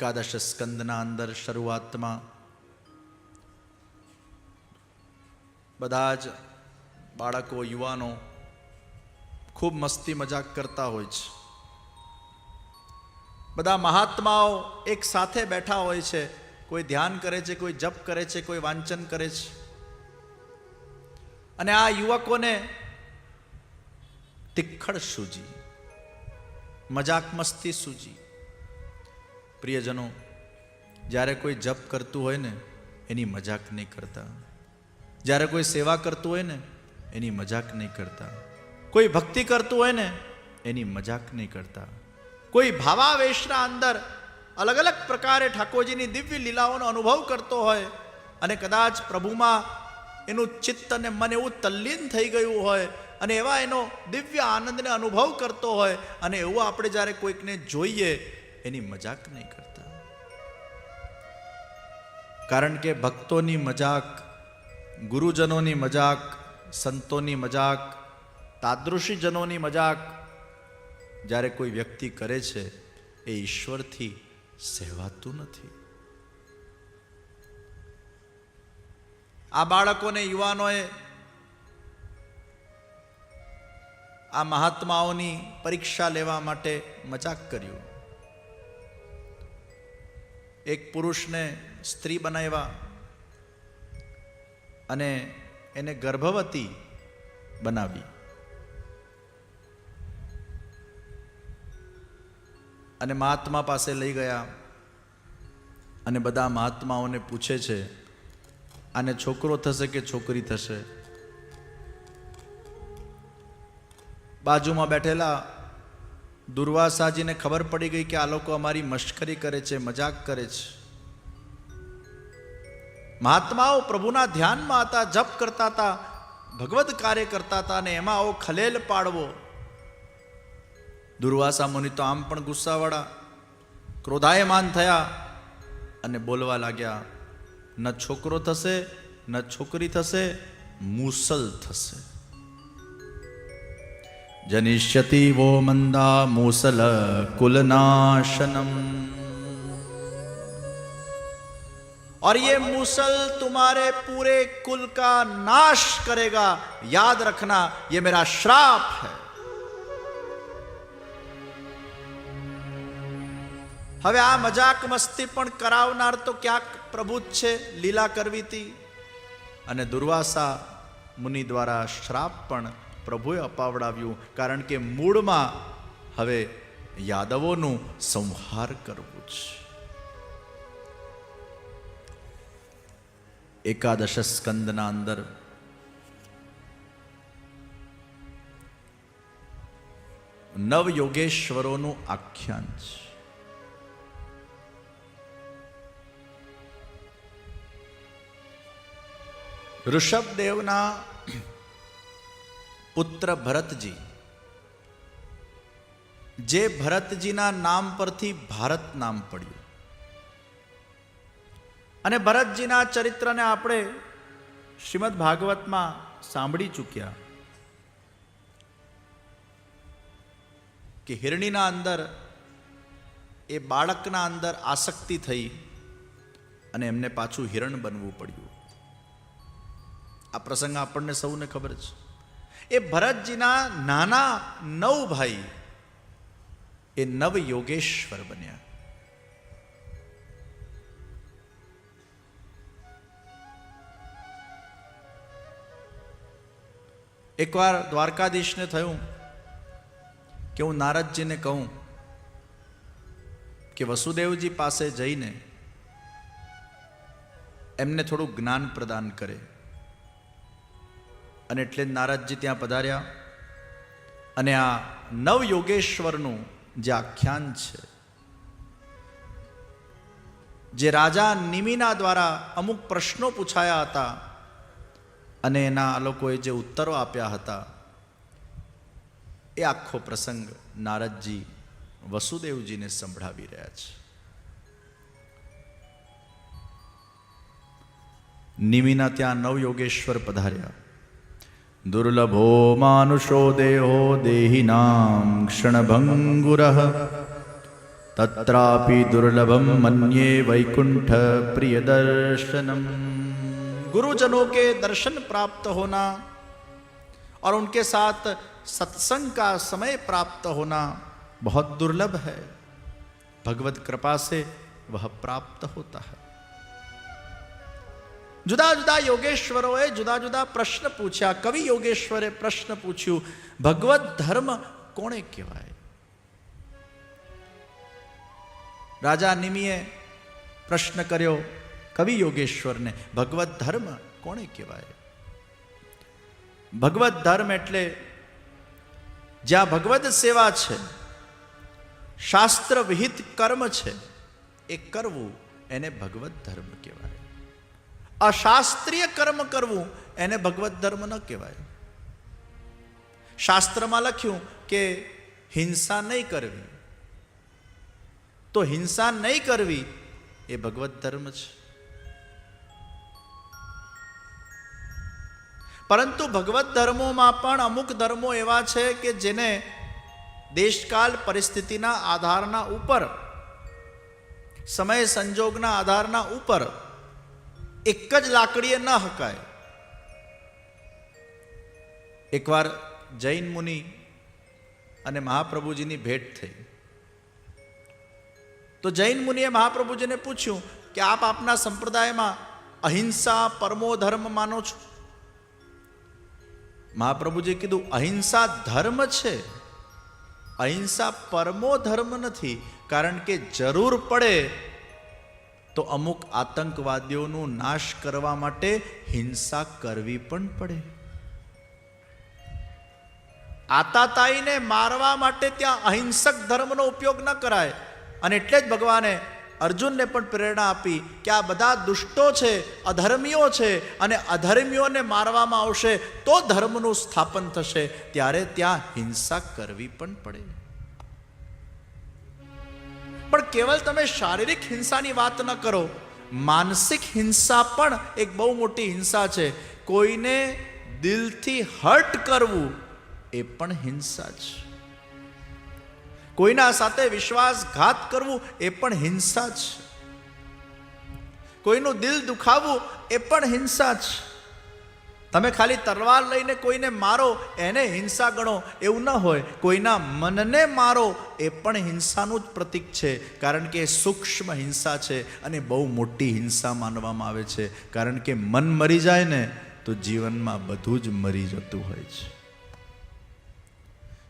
એકાદશ સ્કંદના અંદર શરૂઆતમાં બધા જ બાળકો યુવાનો ખૂબ મસ્તી મજાક કરતા હોય છે બધા મહાત્માઓ એક સાથે બેઠા હોય છે કોઈ ધ્યાન કરે છે કોઈ જપ કરે છે કોઈ વાંચન કરે છે અને આ યુવકોને તિખડ સૂજી મજાક મસ્તી સૂજી પ્રિયજનો, જ્યારે કોઈ જપ કરતું હોય ને, એની મજાક નહીં કરતા. જ્યારે કોઈ સેવા કરતું હોય ને, એની મજાક નહીં કરતા. કોઈ ભક્તિ કરતું હોય ને, એની મજાક નહીં કરતા. કોઈ ભાવાવેશના અંદર અલગ અલગ પ્રકારે ઠાકોરજીની દિવ્ય લીલાઓનો અનુભવ કરતો હોય અને કદાચ પ્રભુમાં એનું ચિત્ત અને મન એવું તલ્લીન થઈ ગયું હોય અને એવા એનો દિવ્ય આનંદને અનુભવ કરતો હોય અને એવું આપણે જ્યારે કોઈકને જોઈએ એની મજાક નહીં કરતા. કારણ કે ભક્તોની મજાક, ગુરુજનોની મજાક, સંતોની મજાક, તાદૃશીજનોની મજાક જ્યારે કોઈ વ્યક્તિ કરે છે, એ ઈશ્વરથી સહેવાતું નથી. આ બાળકોને, યુવાનોએ, આ મહાત્માઓની પરીક્ષા લેવા માટે મજાક કર્યું. એક પુરુષને સ્ત્રી બનાવ્યા અને એને ગર્ભવતી બનાવી. અને મહાત્મા પાસે લઈ ગયા અને બધા મહાત્માઓને પૂછે છે, આને છોકરો થશે કે છોકરી થશે? બાજુમાં બેઠેલા દુર્વાસાજીને ખબર પડી ગઈ કે આ લોકો અમારી મશ્કરી કરે છે, મજાક કરે છે. મહાત્માઓ પ્રભુના ધ્યાનમાં હતા, જપ કરતા હતા, ભગવત કાર્ય કરતા હતા અને એમાં આવો ખલેલ પાડવો. દુર્વાસા મુનિ તો આમ પણ ગુસ્સાવાળા, ક્રોધાયમાન થયા અને બોલવા લાગ્યા, ન છોકરો થશે, ન છોકરી થશે, મુસલ થશે. જનિષ્યતિ વો મંદા મૂસલ कुलनाशनम और ये मूसल तुम्हारे पूरे कुल का नाश करेगा याद रखना ये मेरा श्राप है હવે આ મજાક મસ્તી પણ કરાવનાર તો ક્યાંક પ્રભુ જ છે લીલા કરવી હતી અને દુર્વાસા મુનિ દ્વારા શ્રાપ પણ પ્રભુએ અપાવડાવ્યું કારણ કે મૂળમાં હવે યાદવોનું સંહાર કરવું છે એકાદશ સ્કંદના અંદર નવ યોગેશ્વરોનું આખ્યાન છે. ઋષભદેવના પુત્ર ભરતજી. જે ભરતજીના નામ પરથી ભારત નામ પડ્યું. અને ભરતજીના ચરિત્રને આપણે શ્રીમદ ભાગવતમાં સાંભળી ચૂક્યા. કે હિરણીના અંદર, એ બાળકના અંદર આસક્તિ થઈ અને એમને પાછું હિરણ બનવું પડ્યું. આ પ્રસંગ આપણને સૌને ખબર છે. એ ભરતજીના નાના નવ ભાઈ એ નવ યોગેશ્વર બન્યા. એકવાર દ્વારકાધીશને થયું કે હું નારદજીને કહું કે વસુદેવજી પાસે જઈને એમને થોડું જ્ઞાન પ્રદાન કરે. અને એટલે જ નારદજી ત્યાં પધાર્યા. અને આ નવ યોગેશ્વરનું જે આખ્યાન છે, જે રાજા નિમિના દ્વારા અમુક પ્રશ્નો પૂછાયા હતા અને એના લોકોએ જે ઉત્તરો આપ્યા હતા, એ આખો પ્રસંગ નારદજી વસુદેવજીને સંભળાવી રહ્યા છે. નિમિના ત્યાં નવ યોગેશ્વર પધાર્યા. દુર્લભો માનુષો દેહો દેહિનામ ક્ષણભંગુર तत्रापि दुर्लभम मन्ये वैकुंठ प्रिय दर्शनम गुरुजनों के दर्शन प्राप्त होना और उनके साथ सत्संग का समय प्राप्त होना बहुत दुर्लभ है भगवत कृपा से वह प्राप्त होता है જુદા જુદા યોગેશ્વરોએ જુદા જુદા પ્રશ્ન પૂછ્યા. કવિ યોગેશ્વરે પ્રશ્ન પૂછ્યું, ભગવત ધર્મ કોણે કહેવાય? રાજા નિમિએ પ્રશ્ન કર્યો કવિ યોગેશ્વરને, ભગવત ધર્મ કોણે કહેવાય? ભગવત ધર્મ એટલે જ્યાં ભગવત સેવા છે શાસ્ત્ર વિહિત કર્મ છે, એ કરવું એને ભગવત ધર્મ કહેવાય. અશાસ્ત્રીય કર્મ કરવું એને ભગવત ધર્મ ન કહેવાય. શાસ્ત્રમાં લખ્યું કે હિંસા નહીં કરવી. તો હિંસા નહીં કરવી એ ભગવત ધર્મ છે. પરંતુ ભગવત ધર્મોમાં પણ અમુક ધર્મો એવા છે કે જેને દેશકાલ પરિસ્થિતિના આધારના ઉપર, સમય સંજોગના આધારના ઉપર એક જ લાકડીએ ન હકાય. એકવાર જૈન મુનિ અને મહાપ્રભુજીની ભેટ થઈ. તો જૈન મુનિએ મહાપ્રભુજીને પૂછ્યું કે આપ આપના સંપ્રદાયમાં અહિંસા પરમો ધર્મ માનો છો? મહાપ્રભુજીએ કીધું, અહિંસા ધર્મ છે. અહિંસા પરમો ધર્મ નથી. કારણ કે જરૂર પડે તો અમુક આતંકવાદીઓનું નાશ કરવા માટે હિંસા કરવી પણ પડે. આતાતાઈને મારવા માટે ત્યાં અહિંસક ધર્મનો ઉપયોગ ન કરાય. અને એટલે જ ભગવાને અર્જુનને પણ પ્રેરણા આપી કે આ બધા દુષ્ટો છે, અધર્મીઓ છે અને અધર્મીઓને મારવામાં આવશે તો ધર્મનું સ્થાપન થશે, ત્યારે ત્યાં હિંસા કરવી પણ પડે. પણ કેવલ તમે શારીરિક હિંસાની વાત ન કરો. માનસિક હિંસા પણ એક બહુ મોટી હિંસા છે. કોઈને દિલથી હર્ટ કરવું એ પણ હિંસા છે કોઈના સાથે વિશ્વાસઘાત કરવું એ પણ હિંસા છે કોઈનું દિલ દુખાવવું એ પણ હિંસા છે તમે ખાલી તલવાર લઈને કોઈને મારો, એને હિંસા ગણો, એવું ન હોય. કોઈના મનને મારો, એ પણ હિંસાનું જ પ્રતીક છે. કારણ કે સૂક્ષ્મ હિંસા છે અને બહુ મોટી હિંસા માનવામાં આવે છે. કારણ કે મન મરી જાય ને, તો જીવનમાં બધું જ મરી જતું હોય છે.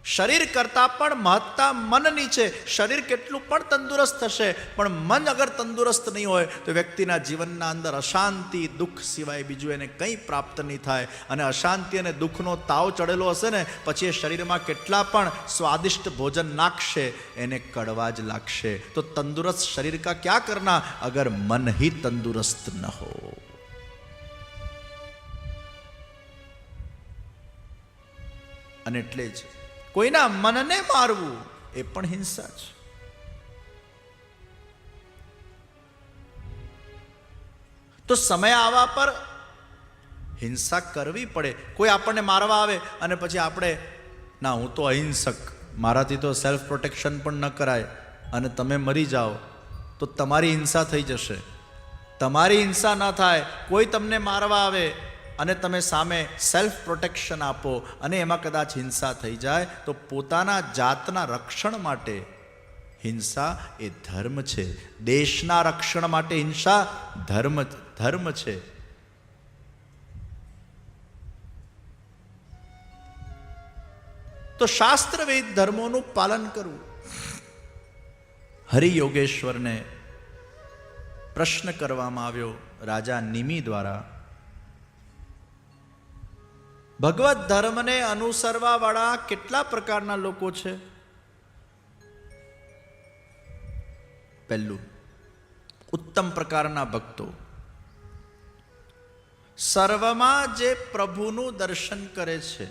શરીર કરતાં પણ મહત્તા મનની છે. શરીર કેટલું પણ તંદુરસ્ત થશે, પણ મન અગર તંદુરસ્ત નહીં હોય, તો વ્યક્તિના જીવનના અંદર અશાંતિ, દુઃખ સિવાય બીજું એને કંઈ પ્રાપ્ત નહીં થાય. અને અશાંતિ અને દુઃખનો તાવ ચડેલો હશે ને, પછી એ શરીરમાં કેટલા પણ સ્વાદિષ્ટ ભોજન નાખશે, એને કડવા જ લાગશે. તો તંદુરસ્ત શરીર કા ક્યાં કરના? અગર મન હી તંદુરસ્ત ન હો. અને એટલે જ કોઈના મનને મારવું એ પણ હિંસા છે. તો સમય આવવા પર હિંસા કરવી પડે. કોઈ આપણને મારવા આવે અને પછી આપણે, ના, હું તો અહિંસક. મારાથી તો સેલ્ફ પ્રોટેક્શન પણ ન કરાય. અને તમે મરી જાઓ. તો તમારી હિંસા થઈ જશે. તમારી હિંસા ન થાય. કોઈ તમને મારવા આવે અને તમે સામે સેલ્ફ પ્રોટેક્શન આપો અને એમાં કદાચ હિંસા થઈ જાય, તો પોતાના જાતના રક્ષણ માટે હિંસા એ ધર્મ છે. દેશના રક્ષણ માટે હિંસા ધર્મ ધર્મ છે. તો શાસ્ત્રવેદ ધર્મોનું પાલન કરવું. હરિયોગેશ્વરને પ્રશ્ન કરવામાં આવ્યો રાજા નિમિ દ્વારા ભગવત ધર્મને અનુસરવા વાળા કેટલા પ્રકારના લોકો છે? પહેલું, ઉત્તમ પ્રકારના ભક્તો. સર્વમાં જે પ્રભુનું દર્શન કરે છે,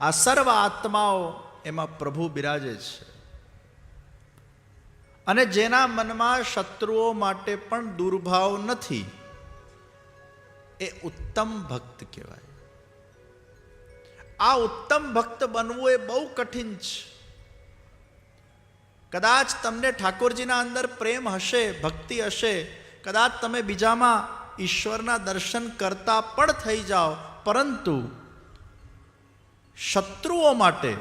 આ સર્વ આત્માઓ એમાં પ્રભુ બિરાજે છે. અને જેના મનમાં શત્રુઓ માટે પણ દુર્ભાવ નથી, એ ઉત્તમ ભક્ત કહેવાય. આ ઉત્તમ ભક્ત બનવું એ બહુ કઠિન છે. કદાચ તમને ઠાકોરજીના અંદર પ્રેમ હશે, ભક્તિ હશે, કદાચ તમે બીજામાં ઈશ્વરના દર્શન કરતા પણ થઈ જાઓ, પરંતુ શત્રુઓ માટે